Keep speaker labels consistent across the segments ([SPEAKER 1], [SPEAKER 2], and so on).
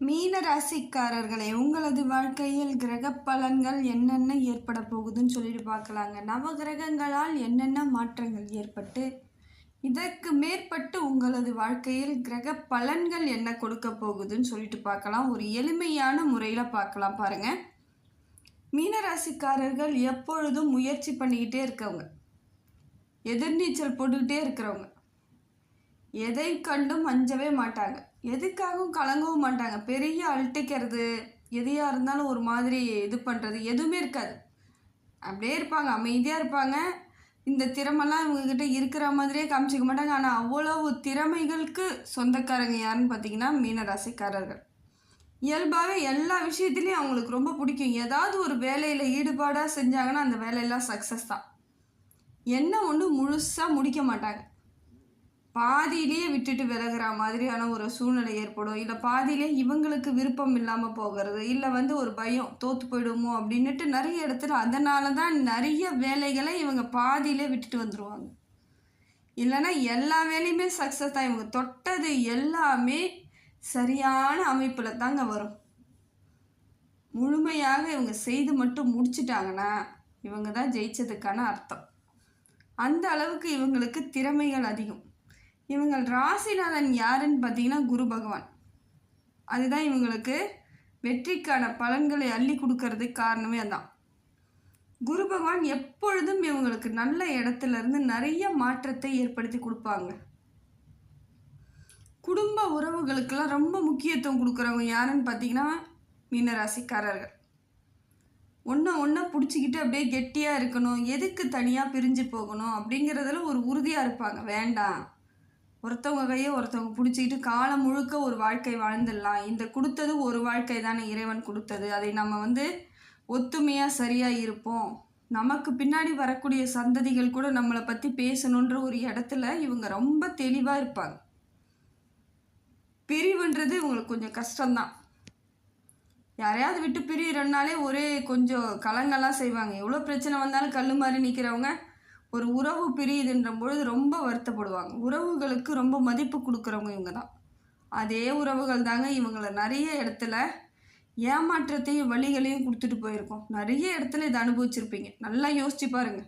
[SPEAKER 1] மீன ராசிக்காரர்களே உங்களது வாழ்க்கையில் கிரக பலன்கள் என்னென்ன ஏற்பட போகுதுன்னு சொல்லிட்டு பார்க்கலாங்க. நவ கிரகங்களால் என்னென்ன மாற்றங்கள் ஏற்பட்டு இதற்கு மேற்பட்டு உங்களது வாழ்க்கையில் கிரக பலன்கள் என்ன கொடுக்க போகுதுன்னு சொல்லிட்டு பார்க்கலாம். ஒரு எளிமையான முறையில் பார்க்கலாம் பாருங்க. மீனராசிக்காரர்கள் எப்பொழுதும் முயற்சி பண்ணிக்கிட்டே இருக்கவங்க. எதிர்நீச்சல் போட்டுக்கிட்டே இருக்கிறவங்க. எதை கண்டும் அஞ்சவே மாட்டாங்க. எதுக்காகவும் கலங்கவும் மாட்டாங்க. பெரிய அழட்டிக்கிறது எதையாக இருந்தாலும் ஒரு மாதிரி இது பண்ணுறது எதுவுமே இருக்காது. அப்படியே இருப்பாங்க அமைதியாக இருப்பாங்க. இந்த திறமெல்லாம் இவங்கக்கிட்ட இருக்கிற மாதிரியே காமிச்சிக்க மாட்டாங்க. ஆனால் அவ்வளவு திறமைகளுக்கு சொந்தக்காரங்க யாருன்னு பார்த்தீங்கன்னா மீனராசிக்காரர்கள். இயல்பாகவே எல்லா விஷயத்துலையும் அவங்களுக்கு ரொம்ப பிடிக்கும். ஏதாவது ஒரு வேலையில் ஈடுபாடாக செஞ்சாங்கன்னா அந்த வேலையெல்லாம் சக்ஸஸ் தான். என்ன ஒன்று முழுசாக முடிக்க மாட்டாங்க. பாதியிலேயே விட்டுட்டு விலகிற மாதிரியான ஒரு சூழ்நிலை ஏற்படும். இல்லை பாதியிலே இவங்களுக்கு விருப்பம் இல்லாமல் போகிறது இல்லை வந்து ஒரு பயம் தோற்று போயிடுமோ அப்படின்னுட்டு நிறைய இடத்துல அதனால தான் நிறைய வேலைகளை இவங்க பாதியிலே விட்டுட்டு வந்துடுவாங்க இல்லைன்னா எல்லா வேலையுமே சக்ஸஸ் தான். இவங்க தொட்டது எல்லாமே சரியான அமைப்பில் தாங்க வரும். முழுமையாக இவங்க செய்து மட்டும் முடிச்சிட்டாங்கன்னா இவங்க தான் ஜெயிச்சதுக்கான அர்த்தம். அந்த அளவுக்கு இவங்களுக்கு திறமைகள் அதிகம். இவங்கள் ராசிநாதன் யாருன்னு பார்த்தீங்கன்னா குரு பகவான். அதுதான் இவங்களுக்கு வெற்றிக்கான பலன்களை அள்ளி கொடுக்கறதுக்கு காரணமே அதான். குரு பகவான் எப்பொழுதும் இவங்களுக்கு நல்ல இடத்துலேருந்து நிறைய மாற்றத்தை ஏற்படுத்தி கொடுப்பாங்க. குடும்ப உறவுகளுக்கெல்லாம் ரொம்ப முக்கியத்துவம் கொடுக்குறவங்க யாருன்னு பார்த்தீங்கன்னா மீனராசிக்காரர்கள். ஒன்றா ஒன்றா பிடிச்சிக்கிட்டு அப்படியே கெட்டியாக இருக்கணும் எதுக்கு தனியாக பிரிஞ்சு போகணும் அப்படிங்கிறதுல ஒரு உறுதியாக இருப்பாங்க. வேண்டாம். ஒருத்தவங்க கையை ஒருத்தவங்க பிடிச்சிக்கிட்டு காலம் முழுக்க ஒரு வாழ்க்கை வாழ்ந்துடலாம். இந்த கொடுத்தது ஒரு வாழ்க்கை தானே இறைவன் கொடுத்தது. அதை நம்ம வந்து ஒத்துமையாக சரியாக இருப்போம். நமக்கு பின்னாடி வரக்கூடிய சந்ததிகள் கூட நம்மளை பற்றி பேசணுன்ற ஒரு இடத்துல இவங்க ரொம்ப தெளிவாக இருப்பாங்க. பிரிவுன்றது இவங்களுக்கு கொஞ்சம் கஷ்டம்தான். யாரையாவது விட்டு பிரியிறனாலே ஒரே கொஞ்சம் கலங்கெல்லாம் செய்வாங்க. எவ்வளோ பிரச்சனை வந்தாலும் கல் மாதிரி நிற்கிறவங்க ஒரு உறவு பிரியுதுன்ற பொழுது ரொம்ப வருத்தப்படுவாங்க. உறவுகளுக்கு ரொம்ப மதிப்பு கொடுக்குறவங்க இவங்க தான் அதே உறவுகள் தாங்க இவங்களை நிறைய இடத்துல ஏமாற்றத்தையும் வழிகளையும் கொடுத்துட்டு போயிருக்கோம். நிறைய இடத்துல இதை அனுபவிச்சிருப்பீங்க. நல்லா யோசிச்சு பாருங்க.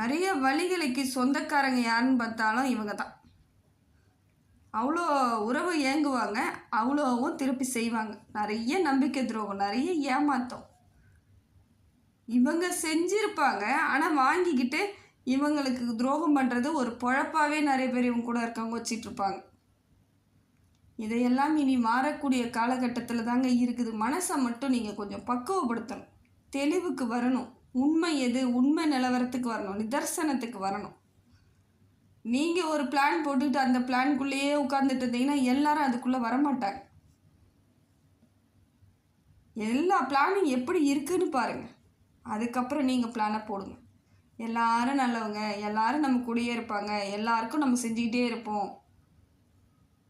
[SPEAKER 1] நிறைய வழிகளுக்கு சொந்தக்காரங்க யாருன்னு பார்த்தாலும் இவங்க தான் அவ்வளோ உறவு ஏங்குவாங்க அவ்வளோவும் திருப்பி செய்வாங்க. நிறைய நம்பிக்கை துரோகம் நிறைய ஏமாத்தம். இவங்க செஞ்சிருப்பாங்க. ஆனால் வாங்கிக்கிட்டு இவங்களுக்கு துரோகம் பண்ணுறது ஒரு பொழப்பாகவே நிறைய பேர் இவங்க கூட இருக்கவங்க வச்சிட்ருப்பாங்க. இதையெல்லாம் இனி மாறக்கூடிய காலகட்டத்தில் தாங்க இருக்குது. மனசை மட்டும் நீங்கள் கொஞ்சம் பக்குவப்படுத்தணும். தெளிவுக்கு வரணும். உண்மை எது? உண்மை நிலவரத்துக்கு வரணும். நிதர்சனத்துக்கு வரணும். நீங்கள் ஒரு பிளான் போட்டுக்கிட்டு அந்த பிளான்குள்ளேயே உட்காந்துட்டு இருந்தீங்கன்னா எல்லாரும் அதுக்குள்ளே வரமாட்டாங்க. எல்லா பிளானும் எப்படி இருக்குன்னு பாருங்கள் அதுக்கப்புறம் நீங்கள் பிளானை போடுங்க. எல்லாரும் நல்லவங்க எல்லாரும் நம்ம கூடயே இருப்பாங்க. எல்லாருக்கும் நம்ம செஞ்சுக்கிட்டே இருப்போம்.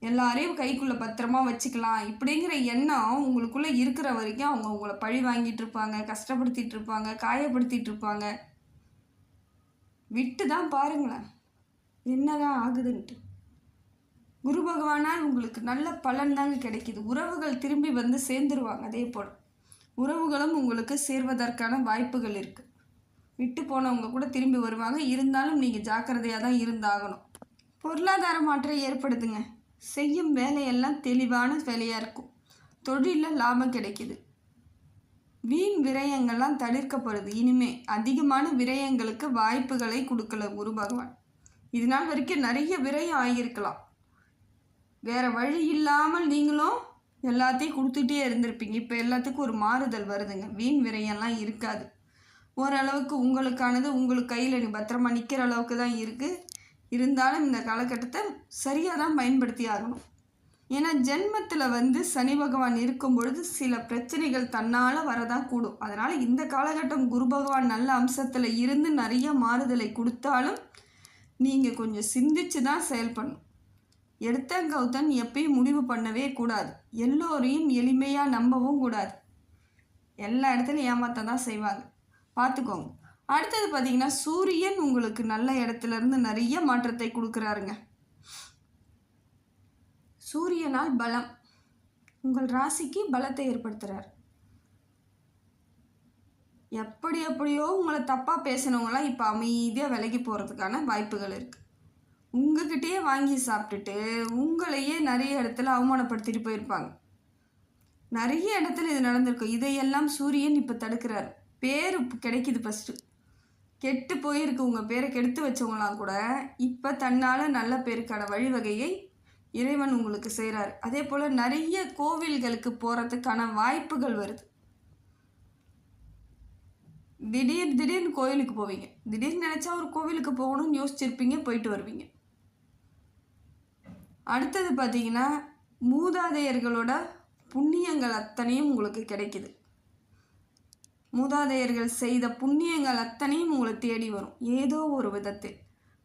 [SPEAKER 1] எல்லாரையும் கைக்குள்ளே பத்திரமா வச்சுக்கலாம். இப்படிங்கிற எண்ணம் உங்களுக்குள்ளே இருக்கிற வரைக்கும் அவங்க உங்களை பழி வாங்கிட்டு இருப்பாங்க கஷ்டப்படுத்திட்டு இருப்பாங்க காயப்படுத்திட்டு இருப்பாங்க. விட்டு தான் பாருங்களேன். என்னதான் ஆகுதுன்ட்டு. குரு பகவானால் உங்களுக்கு நல்ல பலன் தாங்க கிடைக்கிது. உறவுகள் திரும்பி வந்து சேர்ந்துருவாங்க அதே போல். உறவுகளும் உங்களுக்கு சேர்வதற்கான வாய்ப்புகள் இருக்குது விட்டு போனவங்க கூட திரும்பி வருவாங்க. இருந்தாலும் நீங்கள் ஜாக்கிரதையாக தான் இருந்தாகணும். பொருளாதார மாற்றம் ஏற்படுதுங்க. செய்யும் வேலையெல்லாம் தெளிவான வேலையாக இருக்கும். தொழிலில் லாபம் கிடைக்கிது. வீண் விரயங்கள்லாம் தவிர்க்கப்படுது. இனிமே அதிகமான விரயங்களுக்கு வாய்ப்புகளை கொடுக்கல குரு பகவான். இது நாள் வரைக்கும் நிறைய விரயம் ஆகியிருக்கலாம். வேறு வழி இல்லாமல் நீங்களும் எல்லாத்தையும் கொடுத்துட்டே இருந்திருப்பீங்க. இப்போ எல்லாத்துக்கும் ஒரு மாறுதல் வருதுங்க. வீண் விரையெல்லாம் இருக்காது. ஓரளவுக்கு உங்களுக்கானது உங்களுக்கு கையில் நீ பத்திரமா நிற்கிற அளவுக்கு தான் இருக்குது இருந்தாலும் இந்த காலகட்டத்தை சரியாக தான் பயன்படுத்தி ஆகணும். ஏன்னா ஜென்மத்தில் வந்து சனி பகவான் இருக்கும் பொழுது சில பிரச்சனைகள் தன்னால் வரதான் கூடும். அதனால் இந்த காலகட்டம் குரு பகவான் நல்ல அம்சத்தில் இருந்து நிறைய மாறுதலை கொடுத்தாலும் நீங்கள் கொஞ்சம் சிந்திச்சு தான் செயல்படணும். எடுத்தங்கவுத்தன் எப்பயும் முடிவு பண்ணவே கூடாது. எல்லோரையும் எளிமையாக நம்பவும் கூடாது. எல்லா இடத்துலையும் ஏமாத்த தான் செய்வாங்க. பார்த்துக்கோங்க. அடுத்தது பார்த்தீங்கன்னா சூரியன் உங்களுக்கு நல்ல இடத்துலருந்து நிறைய மாற்றத்தை கொடுக்குறாருங்க. சூரியனால் பலம். உங்கள் ராசிக்கு பலத்தை ஏற்படுத்துகிறார் எப்படி எப்படியோ உங்களை தப்பாக பேசினவங்களாம் இப்போ அமைதியாக விலகி போகிறதுக்கான வாய்ப்புகள் இருக்குது உங்ககிட்டயே வாங்கி சாப்பிட்டுட்டு உங்களையே நிறைய இடத்துல அவமானப்படுத்திட்டு போயிருப்பாங்க. நிறைய இடத்துல இது நடந்திருக்கும் இதையெல்லாம் சூரியன் இப்போ தடுக்கிறார். பேர் கிடைக்குது ஃபஸ்ட்டு கெட்டு போயிருக்கு. உங்கள் பேரை கெடுத்து வச்சவங்களாம் கூட இப்போ தன்னால் நல்ல பேருக்கான வழிவகையை இறைவன் உங்களுக்கு செய்கிறார் அதே போல் நிறைய கோவில்களுக்கு போகிறதுக்கான வாய்ப்புகள் வருது. திடீர் திடீர்னு கோவிலுக்கு போவீங்க. திடீர்னு நினச்சா ஒரு கோவிலுக்கு போகணும்னு யோசிச்சிருப்பீங்க போயிட்டு வருவீங்க. அடுத்தது பார்த்தீங்கன்னா மூதாதையர்களோட புண்ணியங்கள் அத்தனையும் உங்களுக்கு கிடைக்குது. மூதாதையர்கள் செய்த புண்ணியங்கள் அத்தனையும் உங்களை தேடி வரும். ஏதோ ஒரு விதத்தில்.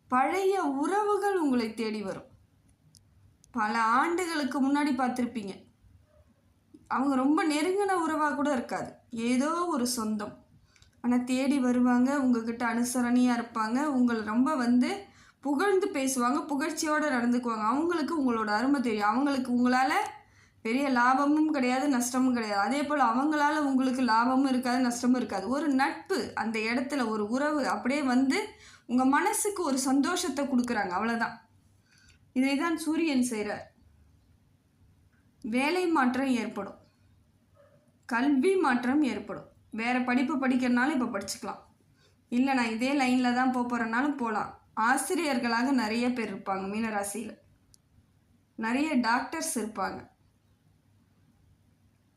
[SPEAKER 1] பழைய உறவுகள் உங்களை தேடி வரும். பல ஆண்டுகளுக்கு முன்னாடி பார்த்துருப்பீங்க. அவங்க ரொம்ப நெருங்கின உறவாக கூட இருக்காது. ஏதோ ஒரு சொந்தம். ஆனால் தேடி வருவாங்க உங்ககிட்ட அனுசரணையாக இருப்பாங்க. உங்களை ரொம்ப வந்து புகழ்ந்து பேசுவாங்க புகழ்ச்சியோடு நடந்துக்குவாங்க. அவங்களுக்கு உங்களோட அருமை தெரியும். அவங்களுக்கு உங்களால் பெரிய லாபமும் கிடையாது நஷ்டமும் கிடையாது. அதே போல் அவங்களால உங்களுக்கு லாபமும் இருக்காது நஷ்டமும் இருக்காது. ஒரு நட்பு அந்த இடத்துல ஒரு உறவு அப்படியே வந்து உங்கள் மனசுக்கு ஒரு சந்தோஷத்தை கொடுக்குறாங்க. அவ்வளோதான் இதை தான் சூரியன் செய்கிறார் வேலை மாற்றம் ஏற்படும். கல்வி மாற்றம் ஏற்படும். வேறு படிப்பு படிக்கிறனாலும் இப்போ படிச்சுக்கலாம். இல்லை நான் இதே லைனில் தான் போக போகிறனாலும் போகலாம் ஆசிரியர்களாக நிறைய பேர் இருப்பாங்க மீனராசியில். நிறைய டாக்டர்ஸ் இருப்பாங்க.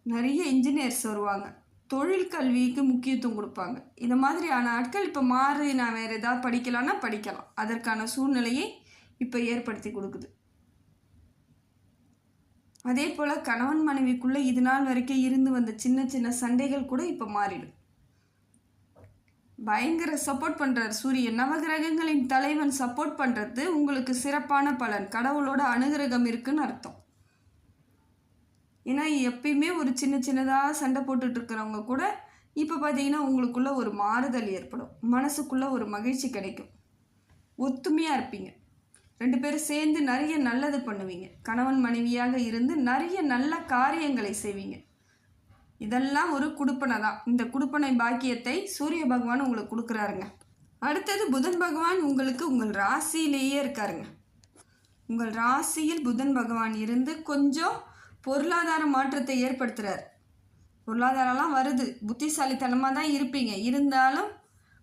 [SPEAKER 1] நிறைய இன்ஜினியர்ஸ் வருவாங்க. தொழில் கல்விக்கு முக்கியத்துவம் கொடுப்பாங்க. இந்த மாதிரியான ஆட்கள் இப்போ மாறி நான் வேறு ஏதாவது படிக்கலான்னா படிக்கலாம். அதற்கான சூழ்நிலையை இப்போ ஏற்படுத்தி கொடுக்குது. அதே போல் கணவன் மனைவிக்குள்ளே இது நாள் வரைக்கும் இருந்து வந்த சின்ன சின்ன சண்டைகள் கூட இப்போ மாறிடும். பயங்கர சப்போர்ட் பண்ணுறார் சூரியன். நவகிரகங்களின் தலைவன் சப்போர்ட் பண்ணுறது உங்களுக்கு சிறப்பான பலன். கடவுளோட அனுகிரகம் இருக்குன்னு அர்த்தம். ஏன்னா எப்பயுமே ஒரு சின்ன சின்னதாக சண்டை போட்டுட்டு இருக்கிறவங்க கூட இப்போ பார்த்தீங்கன்னா உங்களுக்குள்ளே ஒரு மாறுதல் ஏற்படும். மனசுக்குள்ளே ஒரு மகிழ்ச்சி கிடைக்கும். ஒத்துமையாக இருப்பீங்க. ரெண்டு பேரும் சேர்ந்து நிறைய நல்லது பண்ணுவீங்க. கணவன் மனைவியாக இருந்து நிறைய நல்ல காரியங்களை செய்வீங்க. இதெல்லாம் ஒரு குடுப்பனை தான். இந்த குடுப்பனை பாக்கியத்தை சூரிய பகவான் உங்களுக்கு கொடுக்குறாருங்க. அடுத்தது புதன் பகவான் உங்களுக்கு உங்கள் ராசியிலேயே இருக்காருங்க. உங்கள் ராசியில் புதன் பகவான் இருந்து கொஞ்சம் பொருளாதார மாற்றத்தை ஏற்படுத்துகிறார் பொருளாதாரம்லாம் வருது. புத்திசாலித்தனமாக தான் இருப்பீங்க. இருந்தாலும்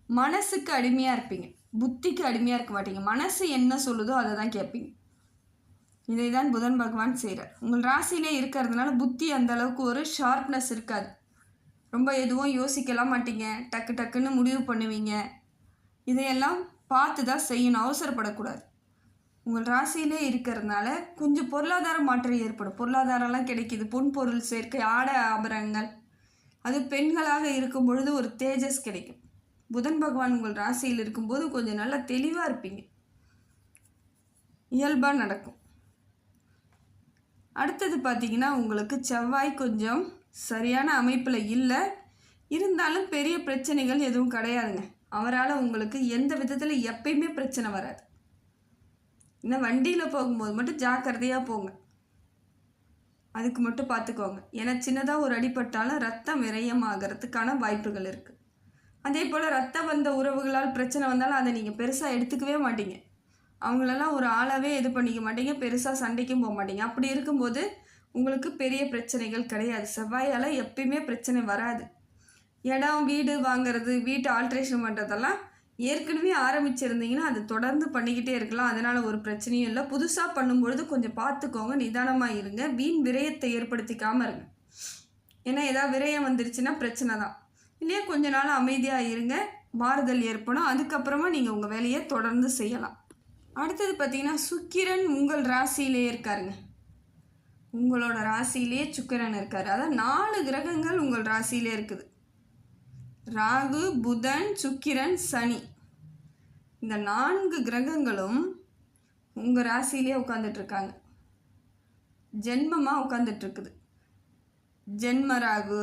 [SPEAKER 1] மனசுக்கு அடிமையாக இருப்பீங்க. புத்திக்கு அடிமையாக இருக்க மாட்டீங்க. மனசு என்ன சொல்லுதோ அதை தான் கேட்பீங்க. இதை தான் புதன் பகவான் செய்கிறார் உங்கள் ராசியிலே இருக்கிறதுனால புத்தி அந்த அளவுக்கு ஒரு ஷார்ப்னஸ் இருக்காது. ரொம்ப எதுவும் யோசிக்கலாம் மாட்டீங்க. டக்கு டக்குன்னு முடிவு பண்ணுவீங்க. இதையெல்லாம் பார்த்து தான் செய்யணும். அவசரப்படக்கூடாது. உங்கள் ராசியிலே இருக்கிறதுனால கொஞ்சம் பொருளாதார மாற்றம் ஏற்படும். பொருளாதாரம்லாம் கிடைக்கிது. பொன் பொருள் சேர்க்கை ஆடை ஆபரணங்கள். அது பெண்களாக இருக்கும் பொழுது ஒரு தேஜஸ் கிடைக்கும். புதன் பகவான் உங்கள் ராசியில் இருக்கும்போது கொஞ்சம் நல்லா தெளிவாக இருப்பீங்க. இயல்பாக நடக்கும். அடுத்தது பார்த்தீங்கன்னா உங்களுக்கு செவ்வாய் கொஞ்சம் சரியான அமைப்பில் இல்லை. இருந்தாலும் பெரிய பிரச்சனைகள் எதுவும் கிடையாதுங்க. அவரால் உங்களுக்கு எந்த விதத்தில் எப்பயுமே பிரச்சனை வராது. இன்னும் வண்டியில் போகும்போது மட்டும் ஜாக்கிரதையாக போங்க. அதுக்கு மட்டும் பார்த்துக்கோங்க ஏன்னா சின்னதாக ஒரு அடிப்பட்டாலும் ரத்தம் விரயமாகறதுக்கான வாய்ப்புகள் இருக்குது அதே போல் ரத்தம் வந்த உறவுகளால் பிரச்சனை வந்தாலும் அதை நீங்கள் பெருசாக எடுத்துக்கவே மாட்டீங்க. அவங்களெல்லாம் ஒரு ஆளாகவே இது பண்ணிக்க மாட்டீங்க பெருசாக சண்டைக்கும் போக மாட்டீங்க. அப்படி இருக்கும்போது உங்களுக்கு பெரிய பிரச்சனைகள் கிடையாது. செவ்வாயால் எப்பயுமே பிரச்சனை வராது. இடம் வீடு வாங்குறது வீட்டு ஆல்ட்ரேஷன் பண்ணுறதெல்லாம் ஏற்கனவே ஆரம்பிச்சிருந்தீங்கன்னா அது தொடர்ந்து பண்ணிக்கிட்டே இருக்கலாம். அதனால் ஒரு பிரச்சனையும் இல்லை. புதுசாக பண்ணும்பொழுது கொஞ்சம் பார்த்துக்கோங்க. நிதானமாக இருங்க. வீண் விரயத்தை ஏற்படுத்திக்காமல் இருங்க. ஏன்னா ஏதாவது விரயம் வந்துருச்சுன்னா பிரச்சனை தான். இல்லையா? கொஞ்ச நாள் அமைதியாக இருங்க. மாறுதல் ஏற்படும். அதுக்கப்புறமா நீங்கள் உங்கள் வேலையை தொடர்ந்து செய்யலாம். அடுத்தது பார்த்தீங்கன்னா சுக்கிரன் உங்கள் ராசியிலே இருக்காருங்க. உங்களோட ராசியிலேயே சுக்கிரன் இருக்கார். அதான் நாலு கிரகங்கள் உங்கள் ராசியிலே இருக்குது. ராகு புதன் சுக்கிரன் சனி. இந்த நான்கு கிரகங்களும் உங்கள் ராசியிலே உட்காந்துட்ருக்காங்க ஜென்மமாக உட்காந்துட்ருக்குது ஜென்ம ராகு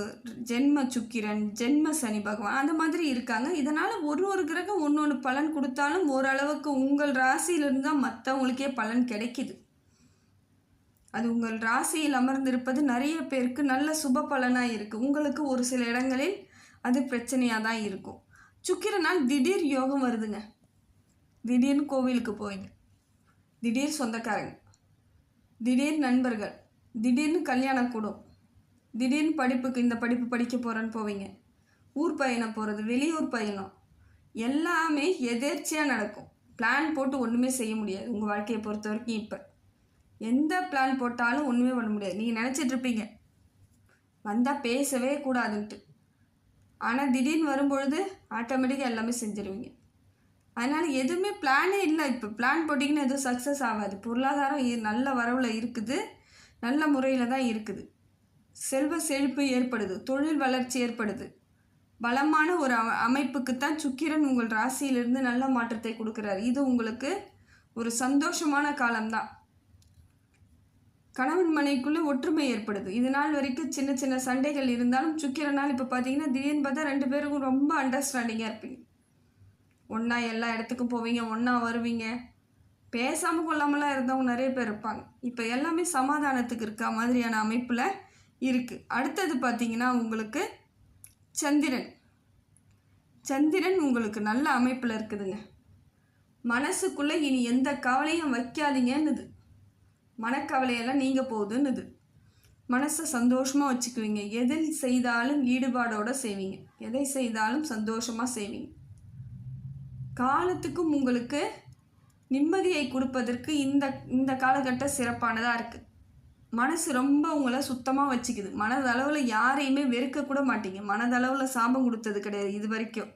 [SPEAKER 1] ஜென்ம சுக்கிரன் ஜென்ம சனி பகவான் அந்த மாதிரி இருக்காங்க. இதனால் ஒரு ஒரு கிரகம் ஒன்று ஒன்று பலன் கொடுத்தாலும் ஓரளவுக்கு உங்கள் ராசியிலிருந்து தான் மற்றவங்களுக்கே பலன் கிடைக்கிது. அது உங்கள் ராசியில் அமர்ந்திருப்பது நிறைய பேருக்கு நல்ல சுப பலனாக இருக்குது உங்களுக்கு ஒரு சில இடங்களில் அது பிரச்சனையாக தான் இருக்கும். சுக்கிரனால் திடீர் யோகம் வருதுங்க. திடீர்னு கோவிலுக்கு போயிங்க திடீர் சொந்தக்காரங்க. திடீர் நண்பர்கள். திடீர்னு கல்யாணம் கூடும் திடீர்னு படிப்புக்கு இந்த படிப்பு படிக்க போகிறேன்னு போவீங்க. ஊர் பயணம் போகிறது வெளியூர் பயணம் எல்லாமே எதேர்ச்சியாக நடக்கும். பிளான் போட்டு ஒன்றுமே செய்ய முடியாது. உங்கள் வாழ்க்கையை பொறுத்த வரைக்கும் இப்போ. எந்த பிளான் போட்டாலும் ஒன்றுமே பண்ண முடியாது. நீங்கள் நினச்சிட்ருப்பீங்க வந்தால் பேசவே கூடாதுன்ட்டு. ஆனால் திடீர்னு வரும்பொழுது ஆட்டோமேட்டிக்காக எல்லாமே செஞ்சுருவீங்க. அதனால் எதுவுமே பிளானே இல்லை இப்போ. பிளான் போட்டிங்கன்னா எதுவும் சக்ஸஸ் ஆகாது. பொருளாதாரம் நல்ல வரவில் இருக்குது. நல்ல முறையில் தான் இருக்குது. செல்வ செழிப்பு ஏற்படுது தொழில் வளர்ச்சி ஏற்படுது. பலமான ஒரு அமைப்புக்குத்தான் அமைப்புக்கு தான் சுக்கிரன் உங்கள் ராசியிலிருந்து நல்ல மாற்றத்தை கொடுக்குறாரு. இது உங்களுக்கு ஒரு சந்தோஷமான காலம்தான். கணவன் மனைக்குள்ளே ஒற்றுமை ஏற்படுது. இது நாள் வரைக்கும் சின்ன சின்ன சண்டைகள் இருந்தாலும் சுக்கிரனால் இப்போ பார்த்தீங்கன்னா திடீர்னு பார்த்தா ரெண்டு பேருக்கும் ரொம்ப அண்டர்ஸ்டாண்டிங்காக இருப்பீங்க. ஒன்றா எல்லா இடத்துக்கும் போவீங்க ஒன்றா வருவீங்க. பேசாமல் கொள்ளாமலாம் இருந்தவங்க நிறைய பேர் இருப்பாங்க. இப்போ எல்லாமே சமாதானத்துக்கு இருக்க மாதிரியான அமைப்பில் இருக்குது அடுத்தது பார்த்திங்கன்னா உங்களுக்கு சந்திரன். சந்திரன் உங்களுக்கு நல்ல அமைப்பில் இருக்குதுங்க. மனசுக்குள்ளே இனி எந்த கவலையும் வைக்காதீங்கன்னுது. மனக்கவலையெல்லாம் நீங்கள் போகுதுன்னுது மனசை சந்தோஷமாக வச்சுக்குவீங்க. எதில் செய்தாலும் ஈடுபாடோடு செய்வீங்க. எதை செய்தாலும் சந்தோஷமாக செய்வீங்க. காலத்துக்கும் உங்களுக்கு நிம்மதியை கொடுப்பதற்கு இந்த இந்த காலகட்டம் சிறப்பானதாக இருக்குது மனசு ரொம்ப உங்களை சுத்தமாக வச்சுக்குது. மனதளவில் யாரையுமே வெறுக்க கூட மாட்டீங்க. மனதளவில் சாபம் கொடுத்தது கிடையாது இது வரைக்கும்.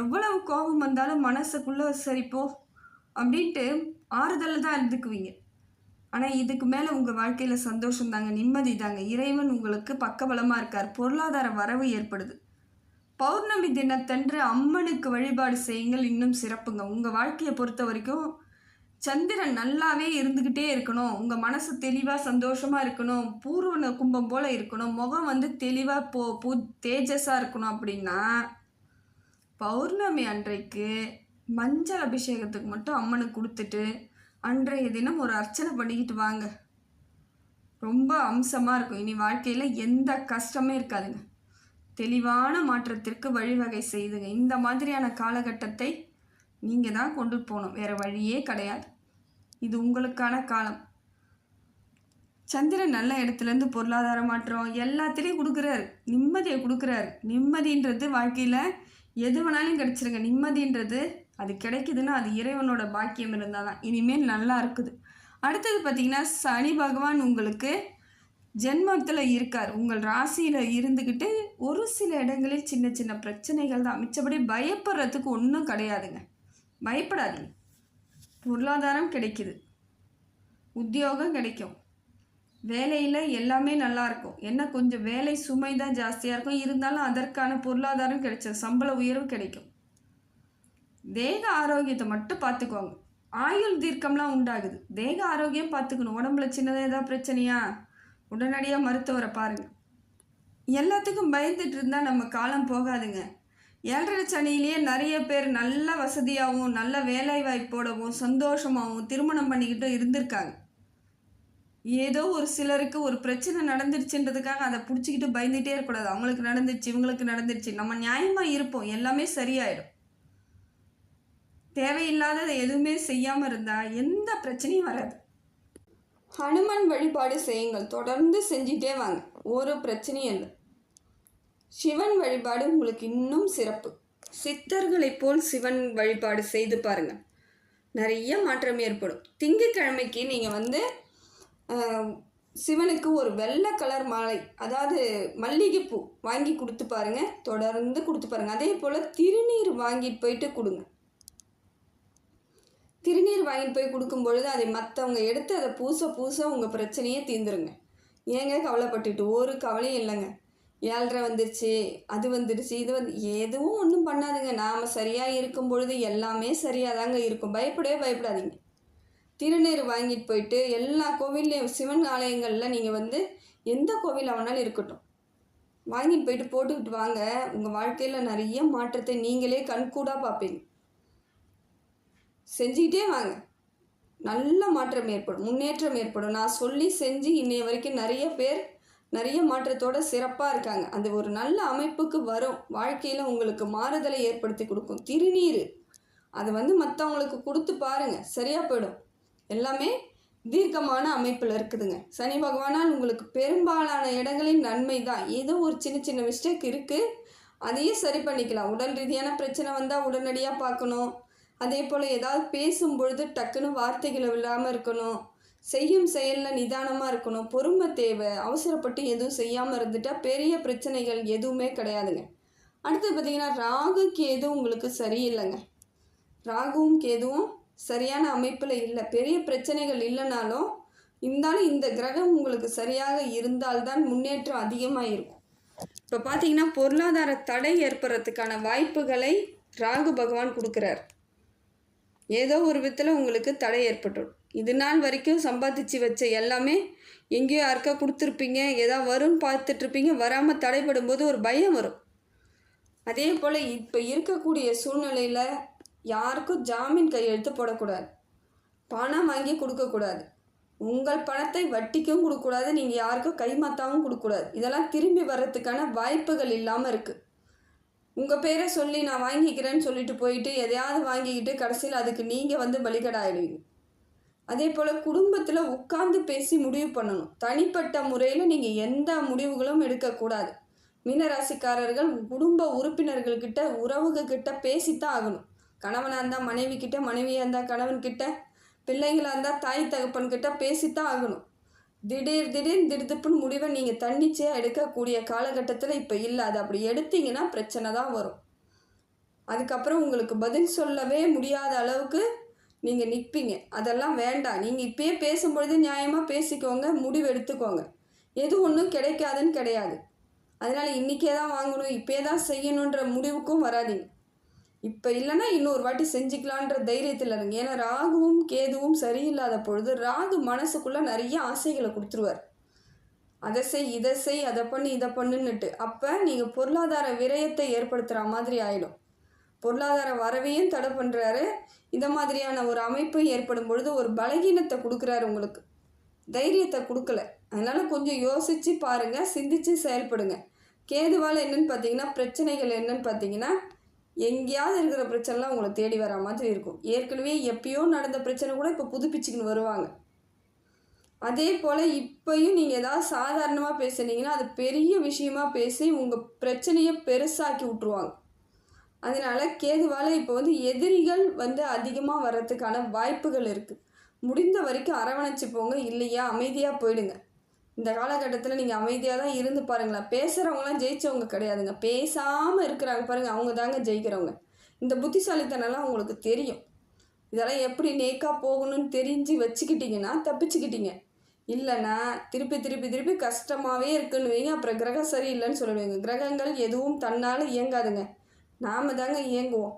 [SPEAKER 1] எவ்வளவு கோபம் வந்தாலும் மனசுக்குள்ளே சரிப்போ அப்படின்ட்டு ஆறுதலில் தான் இருந்துக்குவீங்க. ஆனால் இதுக்கு மேலே உங்கள் வாழ்க்கையில் சந்தோஷம் தாங்க நிம்மதி தாங்க. இறைவன் உங்களுக்கு பக்கபலமாக இருக்கார். பொருளாதார வரவு ஏற்படுது. பௌர்ணமி தினத்தன்று அம்மனுக்கு வழிபாடு செய்யுங்கள். இன்னும் சிறப்புங்க. உங்கள் வாழ்க்கையை பொறுத்த வரைக்கும் சந்திரன் நல்லாவே இருந்துக்கிட்டே இருக்கணும். உங்கள் மனசு தெளிவாக சந்தோஷமாக இருக்கணும். பூர்வ கும்பம் போல் இருக்கணும். முகம் வந்து தெளிவாக போ பூ தேஜஸாக இருக்கணும் அப்படின்னா பௌர்ணமி அன்றைக்கு மஞ்சள் அபிஷேகத்துக்கு மட்டும் அம்மனுக்கு கொடுத்துட்டு அன்றைய தினம் ஒரு அர்ச்சனை பண்ணிக்கிட்டு வாங்க. ரொம்ப அம்சமாக இருக்கும். இனி வாழ்க்கையில் எந்த கஷ்டமே இருக்காதுங்க. தெளிவான மாற்றத்திற்கு வழிவகை செய்துங்க. இந்த மாதிரியான காலகட்டத்தை நீங்கள் தான் கொண்டு போகணும். வேறு வழியே கிடையாது. இது உங்களுக்கான காலம். சந்திரன் நல்ல இடத்துலேருந்து பொருளாதார மாற்றம் எல்லாத்துலேயும் கொடுக்குறாரு. நிம்மதியை கொடுக்குறாரு. நிம்மதின்றது வாழ்க்கையில் எது வேணாலும் கிடச்சிருங்க. நிம்மதின்றது அது கிடைக்குதுன்னா அது இறைவனோட பாக்கியம் இருந்தால் தான் இனிமேல் நல்லா இருக்குது. அடுத்தது பார்த்திங்கன்னா சனி பகவான் உங்களுக்கு ஜென்மத்தில் இருக்கார். உங்கள் ராசியில் இருந்துக்கிட்டு ஒரு சில இடங்களில் சின்ன சின்ன பிரச்சனைகள் தான். மிச்சபடி பயப்படுறதுக்கு ஒன்றும் கிடையாதுங்க. பயப்படாதீங்க பொருளாதாரம் கிடைக்குது. உத்தியோகம் கிடைக்கும். வேலையில் எல்லாமே நல்லா இருக்கும். என்ன கொஞ்சம் வேலை சுமை தான் ஜாஸ்தியாக இருக்கும். இருந்தாலும் அதற்கான பொருளாதாரம் கிடைச்சது. சம்பள உயர்வு கிடைக்கும். தேக ஆரோக்கியத்தை மட்டும் பார்த்துக்கோங்க. ஆயுள் தீர்க்கம்லாம் உண்டாகுது. தேக ஆரோக்கியம் பார்த்துக்கணும். உடம்புல சின்னதாக ஏதாவது பிரச்சனையா? உடனடியாக மருத்துவரை பாருங்கள் எல்லாத்துக்கும் பயந்துட்டு இருந்தால் நம்ம காலம் போகாதுங்க. ஏழரை சனியிலேயே நிறைய பேர் நல்ல வசதியாகவும் நல்ல வேலை வாய்ப்போடவும் சந்தோஷமாகவும் திருமணம் பண்ணிக்கிட்டும் இருந்திருக்காங்க. ஏதோ ஒரு சிலருக்கு ஒரு பிரச்சனை நடந்துருச்சுன்றதுக்காக அதை பிடிச்சிக்கிட்டு பயந்துகிட்டே இருக்கக்கூடாது. அவங்களுக்கு நடந்துருச்சு இவங்களுக்கு நடந்துருச்சு. நம்ம நியாயமாக இருப்போம். எல்லாமே சரியாயிடும். தேவையில்லாததை எதுவுமே செய்யாமல் இருந்தால் எந்த பிரச்சனையும் வராது. ஹனுமன் வழிபாடு செய்யுங்கள். தொடர்ந்து செஞ்சிட்டே வாங்க. ஒரு பிரச்சனையும் இல்லை. சிவன் வழிபாடு உங்களுக்கு இன்னும் சிறப்பு. சித்தர்களைப் போல் சிவன் வழிபாடு செய்து பாருங்கள் நிறைய மாற்றம் ஏற்படும். திங்கட்கிழமைக்கு நீங்கள் வந்து சிவனுக்கு ஒரு வெள்ளை கலர் மாலை அதாவது மல்லிகைப்பூ வாங்கி கொடுத்து பாருங்க. தொடர்ந்து கொடுத்து பாருங்க. அதே போல் திருநீர் வாங்கிட்டு போயிட்டு கொடுங்க. திருநீர் வாங்கிட்டு போய் கொடுக்கும் பொழுது அதை மற்றவங்க எடுத்து அதை பூச பூச உங்கள் பிரச்சனையே தீர்ந்துருங்க. ஏங்க கவலைப்பட்டுட்டு? ஒரு கவலையும் இல்லைங்க. ஏழ்ரை வந்துருச்சு அது வந்துடுச்சு இது வந்து எதுவும் ஒன்றும் பண்ணாதுங்க. நாம் சரியாக இருக்கும் பொழுது எல்லாமே சரியாக தாங்க இருக்கும். பயப்படவே பயப்படாதீங்க. திருநீர் வாங்கிட்டு போயிட்டு எல்லா கோவில்லையும் சிவன் ஆலயங்களில் நீங்கள் வந்து எந்த கோவில் ஆனாலும் இருக்கட்டும். வாங்கிட்டு போயிட்டு போட்டுக்கிட்டு வாங்க. உங்கள் வாழ்க்கையில் நிறைய மாற்றத்தை நீங்களே கண்கூடாக பார்ப்பீங்க. செஞ்சுக்கிட்டே வாங்க. நல்ல மாற்றம் ஏற்படும் முன்னேற்றம் ஏற்படும். நான் சொல்லி செஞ்சு இன்னைய வரைக்கும் நிறைய பேர் நிறைய மாற்றத்தோட சிறப்பாக இருக்காங்க. அந்த ஒரு நல்ல அமைப்புக்கு வரும். வாழ்க்கையில் உங்களுக்கு மாறுதலை ஏற்படுத்தி கொடுக்கும். திருநீர் அது வந்து மற்றவங்களுக்கு கொடுத்து பாருங்கள் சரியாக போயிடும். எல்லாமே தீர்க்கமான அமைப்பில் இருக்குதுங்க. சனி பகவானால் உங்களுக்கு பெரும்பாலான இடங்களில் நன்மை தான். ஏதோ ஒரு சின்ன சின்ன மிஸ்டேக் இருக்குது அதையும் சரி பண்ணிக்கலாம். உடல் ரீதியான பிரச்சனை வந்தால் உடனடியாக பார்க்கணும். அதே போல் ஏதாவது பேசும் பொழுது டக்குன்னு வார்த்தைகளை விழாமல் இருக்கணும். செய்யும் செயலில் நிதானமாக இருக்கணும். பொறுமை தேவை. அவசரப்பட்டு எதுவும் செய்யாமல் இருந்துட்டால் பெரிய பிரச்சனைகள் எதுவுமே கிடையாதுங்க. அடுத்து பார்த்தீங்கன்னா ராகு கேது உங்களுக்கு சரியில்லைங்க. ராகுவும் கேதுவும் சரியான அமைப்பில் இல்லை. பெரிய பிரச்சனைகள் இல்லைனாலும் இருந்தாலும் இந்த கிரகம் உங்களுக்கு சரியாக இருந்தால்தான் முன்னேற்றம் அதிகமாக இருக்கும் இப்போ பார்த்தீங்கன்னா பொருளாதார தடை ஏற்படுறதுக்கான வாய்ப்புகளை ராகு பகவான் கொடுக்குறார். ஏதோ ஒரு விதத்தில் உங்களுக்கு தடை ஏற்பட்டுடும். இது நாள் வரைக்கும் சம்பாதிச்சு வச்ச எல்லாமே எங்கேயோ யாருக்கா கொடுத்துருப்பீங்க. ஏதா வரும்னு பார்த்துட்ருப்பீங்க. வராமல் தடைப்படும் போது ஒரு பயம் வரும். அதே போல் இப்போ இருக்கக்கூடிய சூழ்நிலையில் யாருக்கும் ஜாமீன் கையெழுத்து போடக்கூடாது. பணம் வாங்கி கொடுக்கக்கூடாது. உங்கள் பணத்தை வட்டிக்கும் கொடுக்கக்கூடாது. நீங்கள் யாருக்கும் கைமாத்தாவும் கொடுக்கக்கூடாது. இதெல்லாம் திரும்பி வர்றதுக்கான வாய்ப்புகள் இல்லாமல் இருக்குது உங்கள் பேரை சொல்லி நான் வாங்கிக்கிறேன்னு சொல்லிட்டு போயிட்டு எதையாவது வாங்கிக்கிட்டு கடைசியில் அதுக்கு நீங்கள் வந்து பலிகடாயிடுவீங்க. அதே போல் குடும்பத்தில் உட்கார்ந்து பேசி முடிவு பண்ணணும். தனிப்பட்ட முறையில் நீங்கள் எந்த முடிவுகளும் எடுக்கக்கூடாது மீனராசிக்காரர்கள் குடும்ப உறுப்பினர்கள்கிட்ட உறவுகக்கிட்ட பேசித்தான் ஆகணும். கணவனாக இருந்தால் மனைவி கிட்ட மனைவியாக இருந்தால் கணவன்கிட்ட பிள்ளைங்களாக இருந்தால் தாய் தகப்பன்கிட்ட பேசித்தான் ஆகணும். திடீர் திடீர் திடுதுப்புன்னு முடிவை நீங்கள் தன்னிச்சையாக எடுக்கக்கூடிய காலகட்டத்தில் இப்போ இல்லை. அது அப்படி எடுத்தீங்கன்னா பிரச்சனை தான் வரும். அதுக்கப்புறம் உங்களுக்கு பதில் சொல்லவே முடியாத அளவுக்கு நீங்கள் நிற்பீங்க அதெல்லாம் வேண்டாம் நீங்கள் இப்பயே பேசும்பொழுது நியாயமாக பேசிக்கோங்க முடிவு எடுத்துக்கோங்க எது ஒன்றும் கிடைக்காதுன்னு கிடையாது. அதனால் இன்றைக்கே தான் வாங்கணும் இப்போயே தான் செய்யணுன்ற முடிவுக்கும் வராதிங்க. இப்போ இல்லைன்னா இன்னொரு வாட்டி செஞ்சுக்கலான்ற தைரியத்தில் இருங்க. ஏன்னா ராகுவும் கேதுவும் சரியில்லாத பொழுது ராகு மனசுக்குள்ளே நிறைய ஆசைகளை கொடுத்துருவார். அதை செய் இதை செய் அதை பண்ணு இதை பண்ணுன்னுட்டு. அப்போ நீங்கள் பொருளாதார விரயத்தை ஏற்படுத்துகிற மாதிரி ஆகிடும் பொருளாதார வரவையும் தடை பண்ணுறாரு இந்த மாதிரியான ஒரு அமைப்பு ஏற்படும் பொழுது ஒரு பலகீனத்தை கொடுக்குறாரு உங்களுக்கு. தைரியத்தை கொடுக்கல. அதனால் கொஞ்சம் யோசித்து பாருங்கள் சிந்தித்து செயல்படுங்க. கேதுவால் என்னென்னு பார்த்தீங்கன்னா பிரச்சனைகள் என்னென்னு பார்த்தீங்கன்னா எங்கேயாவது இருக்கிற பிரச்சனைலாம் உங்களை தேடி வர மாதிரி இருக்கும். ஏற்கனவே எப்பயோ நடந்த பிரச்சனை கூட இப்போ புதுப்பிச்சுக்கின்னு வருவாங்க. அதே போல் இப்போயும் நீங்கள் ஏதாவது சாதாரணமாக பேசுனீங்கன்னா அது பெரிய விஷயமா பேசி உங்கள் பிரச்சனையை பெருசாக்கி விட்ருவாங்க அதனால் கேதுவால் இப்போ வந்து எதிரிகள் வந்து அதிகமாக வர்றதுக்கான வாய்ப்புகள் இருக்குது முடிந்த வரைக்கும் அரவணைச்சு போங்க இல்லையா? அமைதியாக போயிடுங்க. இந்த காலகட்டத்தில் நீங்கள் அமைதியாக தான் இருந்து பாருங்களேன். பேசுகிறவங்களாம் ஜெயித்தவங்க கிடையாதுங்க. பேசாமல் இருக்கிறாங்க பாருங்கள் அவங்க தாங்க ஜெயிக்கிறவங்க. இந்த புத்திசாலித்தனம்லாம் உங்களுக்கு தெரியும். இதெல்லாம் எப்படி நேக்காக போகணும்னு தெரிஞ்சு வச்சுக்கிட்டிங்கன்னா தப்பிச்சுக்கிட்டீங்க. இல்லைன்னா திருப்பி திருப்பி திருப்பி கஷ்டமாகவே இருக்குன்னு வைங்க. அப்புறம் கிரகம் சரியில்லைன்னு சொல்லுவீங்க கிரகங்கள் எதுவும் தன்னால் இயங்காதுங்க. நாம் தாங்க இயங்குவோம்.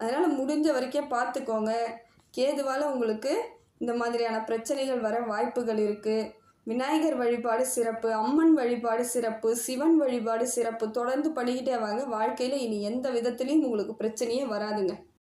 [SPEAKER 1] அதனால் முடிஞ்ச வரைக்கும் பார்த்துக்கோங்க. கேதுவால் உங்களுக்கு இந்த மாதிரியான பிரச்சனைகள் வர வாய்ப்புகள் இருக்குது விநாயகர் வழிபாடு சிறப்பு அம்மன் வழிபாடு சிறப்பு சிவன் வழிபாடு சிறப்பு தொடர்ந்து பண்ணிக்கிட்டே வாங்க. வாழ்க்கையில் இனி எந்த விதத்துலேயும் உங்களுக்கு பிரச்சனையே வராதுங்க.